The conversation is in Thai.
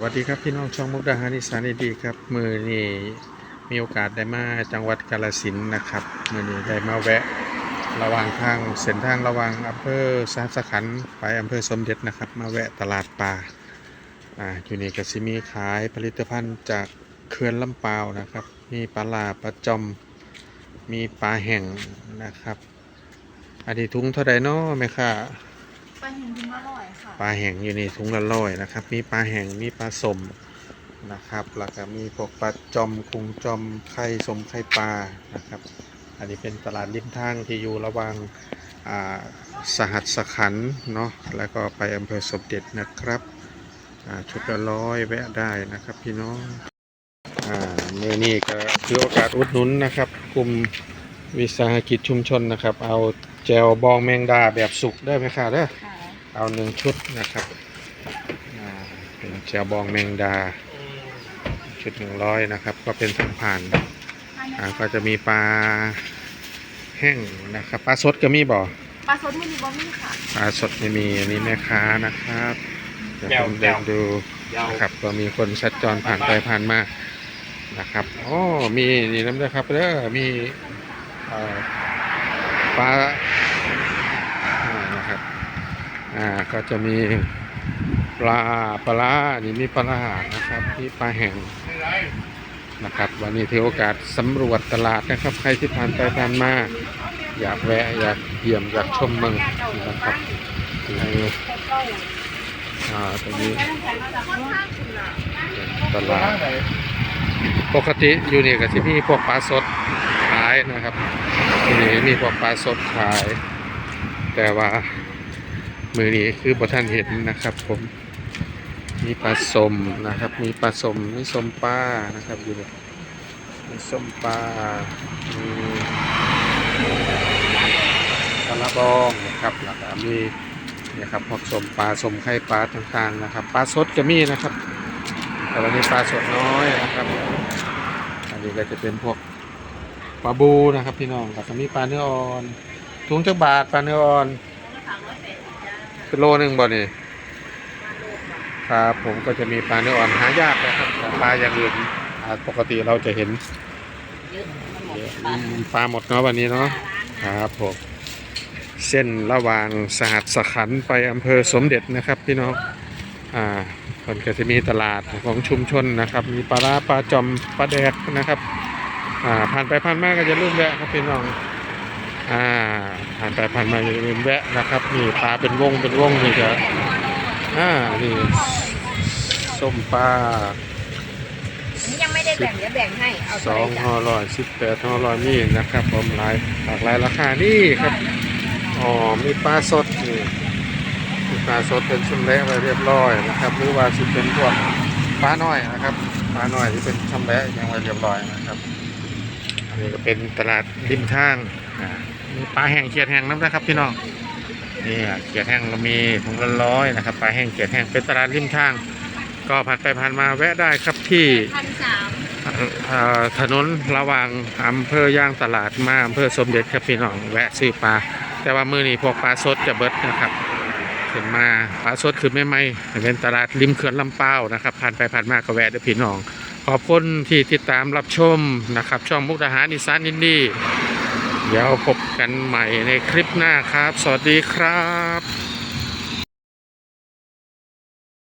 สวัสดีครับพี่น้องช่องมุกดาหารอีสานดีครับ มือนี้มีโอกาสได้มาจังหวัดกาฬสินนะครับ มือนี้ได้มาแวะระหว่างทางเส้นทางระหว่างอำเภอสหัสขันไปอำเภอสมเด็จนะครับ มาแวะตลาดปลาอ่าอยู่นี่ก็สิมีขายผลิตภัณฑ์จากเขื่อนลำปาวนะครับ มีปลาลาปลาจอมมีปลาแห้งนะครับอันนี้ถุงเท่าใดเนาะแม่ค่ะ ปลาหินทิ้งอร่อยค่ะปลาแห้งอยู่ในถุงละร้อยนะครับ มีปลาแห้งมีปลาสมนะครับ แล้วก็มีพวกปลาจอมคุงจอมไข่สมไข่ปลานะครับ อันนี้เป็นตลาดริมทางที่อยู่ระหว่างอ่าสหัสขันธ์เนาะแล้วก็ไปอำเภอสมเด็จนะครับอ่าชุดละร้อยแวะได้นะครับพี่น้องอ่าเมื่อนี้ก็ถือโอกาสอุดหนุนนะครับกลุ่มวิสาหกิจชุมชนนะครับ เอาแจวบองแมงดาแบบสุกได้ไหมคะเด้อค่ะ เอาหนึ่งชุดนะครับอ่าเป็นแจวบองแมงดา ชุดหนึ่งร้อยนะครับ ก็เป็นสังผ่านอ่าก็จะมีปลาแห้งนะครับปลาสดก็มีบ่ปลาสดมือนีบอมี่ค่ะปลาสดไม่มีอันนี้แม่ค้านะครับเดี๋ยวผมเดินดูนะครับก็มีคนสัญจรผ่านไปผ่านมานะครับอ๋อมีนี่น้ำนะครับเด้อมีเอ่อปลาอ่านะครับ อ่าก็จะมีปลาปลานี่มีปลาร้านะครับมีปลาแห้งนะครับ วันนี้ถือโอกาสสำรวจตลาดนะครับ ใครที่ผ่านไปผ่านมาอยากแวะอยากเยี่ยมอยากชมเมืองนะครับอ่าตรงนี้ตลาดปกติอยู่นี่ก็ที่มีพวกปลาสดขายนะครับที่นี่มีพวกปลาสดขาย แต่ว่า มือนี้คือบท่านเห็นนะครับ ผมมีปลาสมนะครับ มีปลาสมมีสมปลานะครับอยู่นมีสมปลามีปลาละบองนะครับแล้วก็มีนี่ยครับพวกสมปลาสมไข่ปลาต่างๆนะครับปลาสดก็มีนะครับแต่วันนี้ปลาสดน้อยนะครับ อันนี้ก็จะเป็นพวกปลาบูนะครับพี่น้องแล้วก็มีปลาเนื้ออ่อนถุงจักบาทปลาเนื้ออ่อน เป็นโลหนึ่งบ่นี่ครับผมก็จะมีปลาเนื้ออ่อนหายากนะครับแต่ปลาอย่างอื่นปกติเราจะเห็นปลาหมดเนาะวันนี้เนาะครับผมเส้นระหว่างสหัสขันไปอำเภอสมเด็จนะครับพี่น้องอ่าคนก็จะมีตลาดของชุมชนนะครับ มีปลาปลาจอมปลาแดกนะครับอ่าผ่านไปผ่านมาก็จะลืมแวะครับพี่น้อง อ่าผ่านไปผ่านมาอย่าลืมแวะนะครับนี่ปลาเป็นวงเป็นวงนี่จะอ่านี่ส้มปลาอันนี้ยังไม่ได้แบ่งเดี๋ยวแบ่งให้เอาสองห่อร้อยสิบแปดห่อร้อยนี่นะครับผมหลายหลากหลายราคานี่ครับอ๋อมีปลาสดนี่มีปลาสดเป็นชุ่มเละไปเรียบร้อยนะครับ หรือว่าสิเป็นพวกปลาน้อยนะครับปลาน้อยที่เป็นชุ่มเละยังไว้เรียบร้อยนะครับอันนี้ก็เป็นตลาดริมทางอ่า มีปลาแห้งเขียดแห้งน้ำนะครับพี่น้องนี่อะเกียรแห้งเรามีถุงละร้อยนะครับปลาแห้งเกียรแห้งเป็นตลาดริมทาง ก็ผ่านไปผ่านมาแวะได้ครับที่พันสามเอ่อถนนระหว่างอำเภอย่างตลาดมาอำเภอสมเด็จครับพี่น้องแวะซื้อปลาแต่ว่ามือนี้พวกปลาสดจะเบิดนะครับขึ้นมาปลาสดคือไม่ไม่เป็นตลาดริมเขื่อนลำเป้านะครับ ผ่านไปผ่านมาก็แวะเด้อพี่น้อง ขอบคุณที่ติดตามรับชมนะครับ ช่องมุกดาหารอีสานอินดี้ เดี๋ยวพบกันใหม่ในคลิปหน้าครับ สวัสดีครับ